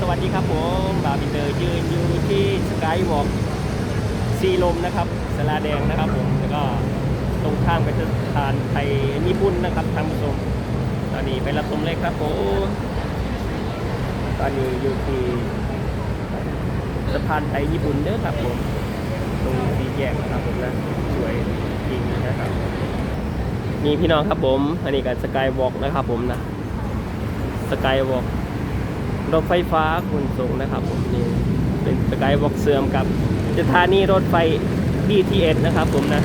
สวัสดีครับผมบาบิเตอร์ยืนอยู่ที่สกายวอล์กซีลมนะครับสลาแดงนะครับผมแล้วก็ตรงข้ามกับสถานไทยญี่ปุ่นนะครับท่านผู้ชมตอนนี้ไปรับชมเลยครับผมตอนนี้อยู่ที่สะพานไทยญี่ปุ่นเด้อครับผมตรงสีแยกนะครับผมนะสวยจริงนะครับนี่พี่น้องครับผม อันนี้กับสกายวอล์กนะครับผมนะสกายวอล์ก รถไฟฟ้าขนส่งนะครับผมนี่เป็นสกายวอล์กเสื่อมกับสถานีรถไฟ BTS นะครับผมนะ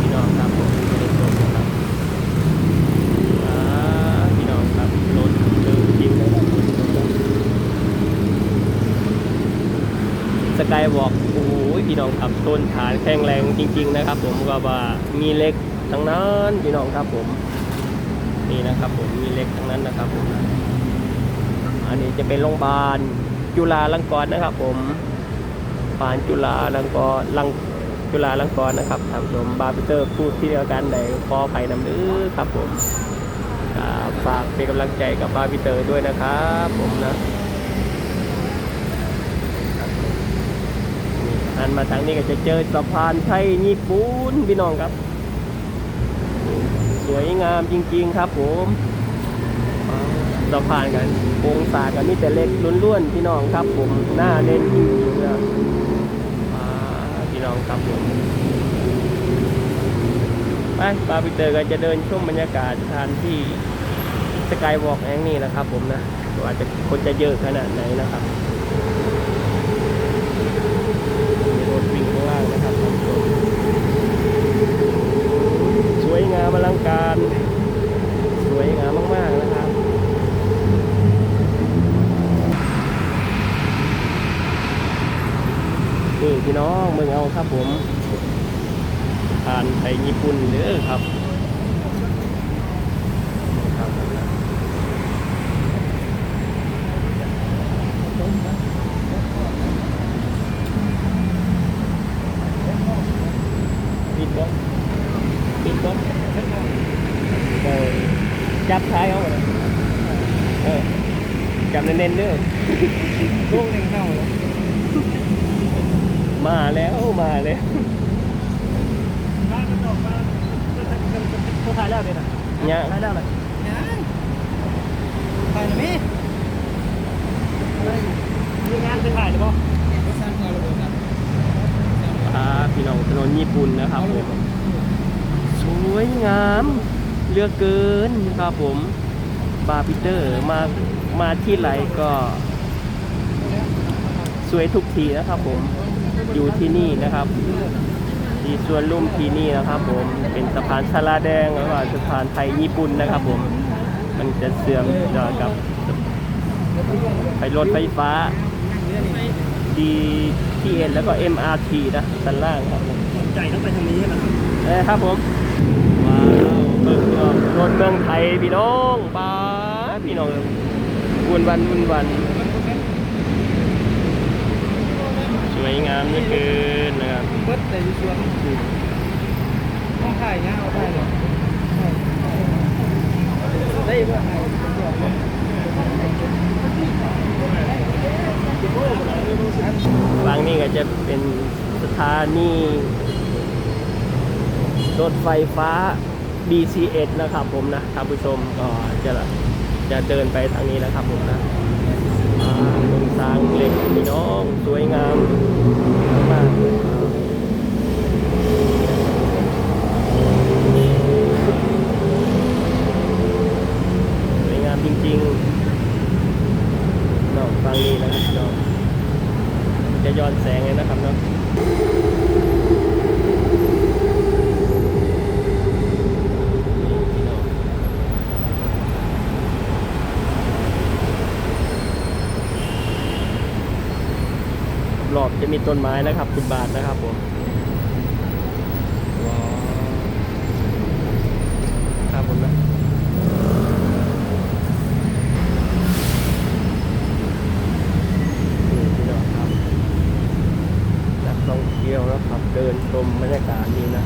พี่น้องครับผมไม่ได้ชมนะครับอ่าพี่น้องครับรถเดินจริงเลยสกายวอล์กโอ้โหพี่น้องครับต้นฐานแข็งแรงจริง ๆ นะครับ ผมก็ว่ามีเล็กทั้งนั้นพี่น้องครับผมนี่นะครับผมมีเล็กทั้งนั้นนะครับผมนะ อันนี้จะเป็นโรงพยาบาลจุฬาลังกรณ์นะครับ ผมปานจุฬาลังกรลังจุฬาลังกรณ์นะครับท่านผู้ชมบาร์บิเตอร์พูดที่เดียวกันใดขอไผ่นำดื้อครับผมฝากเป็นกำลังใจกับบาร์บิเตอร์ด้วยนะครับผมนะนี่หันมาทางนี้ก็จะเจอสะพานไทยญี่ปุ่นพี่น้องครับ สวยงามจริง ๆ ครับผม สะพานกันโค้งสากันนี่แต่เล็กล้วนๆพี่น้องครับผมหน้าเน้นจริงๆนะพี่น้องครับผมไปปาไปเตอร์กันจะเดินชมบรรยากาศสถานที่สกายวอล์กแห่งนี้นะครับผมนะว่าจะคนจะเยอะขนาดไหนนะครับมีรถวิ่งข้างล่างนะครับสวยงามอลังการ สวยงามมาก ๆ นะครับ นี่ พี่น้องเมืองเอาครับผมผ่านไทยญี่ปุ่นเด้อครับครับปิดบ่ปิดบ่เออจับท้ายเขาเลยจับเน้นๆเด้อลูกหนึ่งเท่า มาแล้วมาแล้วถ่ายแล้วเนี่ยนะเนี่ยถ่ายแล้วเลยยังถ่ายหน่อยมั้ยมีงานไปถ่ายหรือเปล่าพี่น้องถนนญี่ปุ่นนะครับผมสวยงามเลือกเกินครับผมบาร์บิเตอร์มามาที่ไรก็ สวยทุกทีนะครับผม อยู่ที่นี่นะครับที่ส่วนลุ่มที่นี่นะครับผมเป็นสะพานสลาแดงหรือว่าสะพานไทยญี่ปุ่นนะครับผมมันจะเสื่อมต่อกับไปรถไฟฟ้า DTN แล้วก็ MRT นะชั้นล่างครับผมใจต้องไปทางนี้นะเอ้ยครับผมว้าวเมืองเมืองรถเมืองไทยพี่น้องป้าดพี่น้องวุ่นวันวุ่นวัน ส วยงามเหลือเกินนะครับเบิดแต่อยู่สวนต้องถ่ายเงี้ยเอาถ่ายเลยได้เพื่อถ่างนี้ก็จะเป็นสถานีรถไฟฟ้า BCS นะครับผมนะท่านผู้ชมก็จะจะเดินไปทางนี้นะครับผมนะอ่าตรงทางเหล็กพี่น้องสวยงามมากสวยงามจริงๆนอกฟังนี้นะครับพี่น้อง จะย้อนแสงเลยนะครับเนาะนี่พี่น้องรอบจะมีต้นไม้นะครับคุณบาทนะครับผมว้าวครับผมนะ เดียวแล้วขับเดินชมบรรยากาศนี้นะ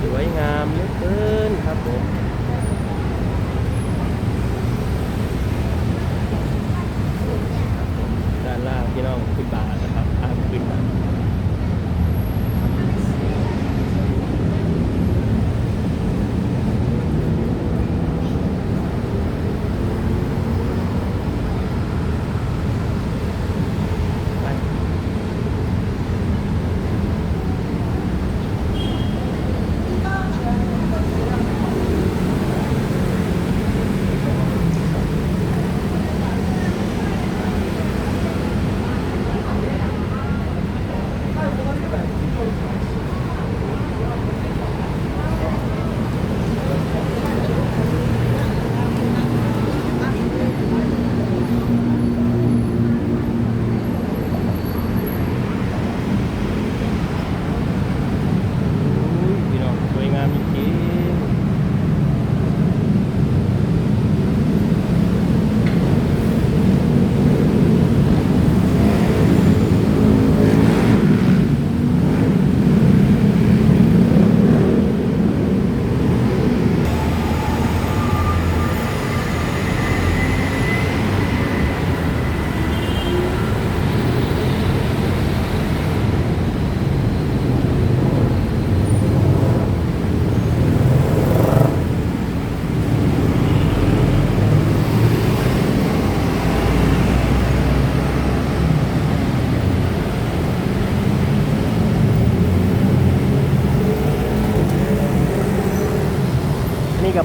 สวยงามเหลือเกินครับผมด้านล่างพี่น้องขึ้นบาท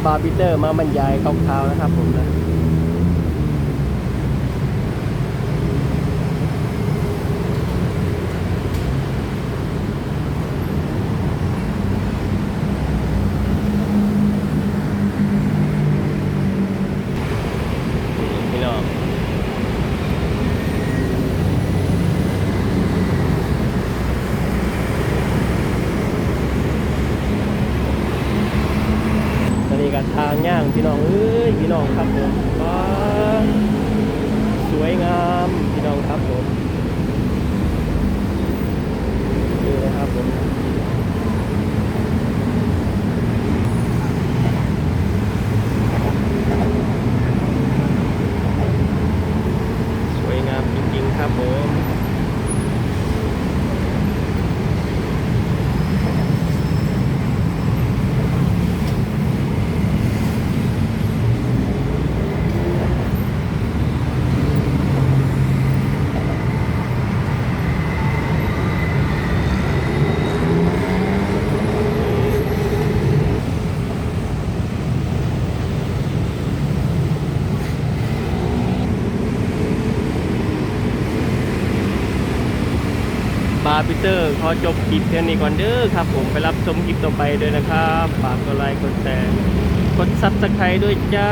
บาร์บิเตอร์มาบรรยายคร่าวๆนะครับผมนะ พี่น้องตอนนี้กัน ทางย่างพี่น้องเอ้ยพี่น้องครับผมว้าสวยงามพี่น้องครับผมนี่นะครับผม สวยงามจริงๆครับผม บาร์บิเตอร์ขอจบคลิปแค่นี้ก่อนเด้อครับผมไปรับชมคลิปต่อไปด้วยนะครับฝากกดไลค์กดแชร์กดซับสไครต์ด้วยจ้า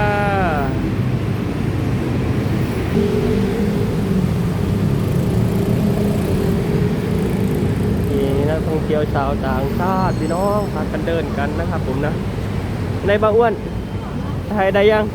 นี่นักท่องเที่ยวชาวต่างชาติพี่น้องพากันเดินกันนะครับผมนะในบาอ้วนถ่ายได้ยัง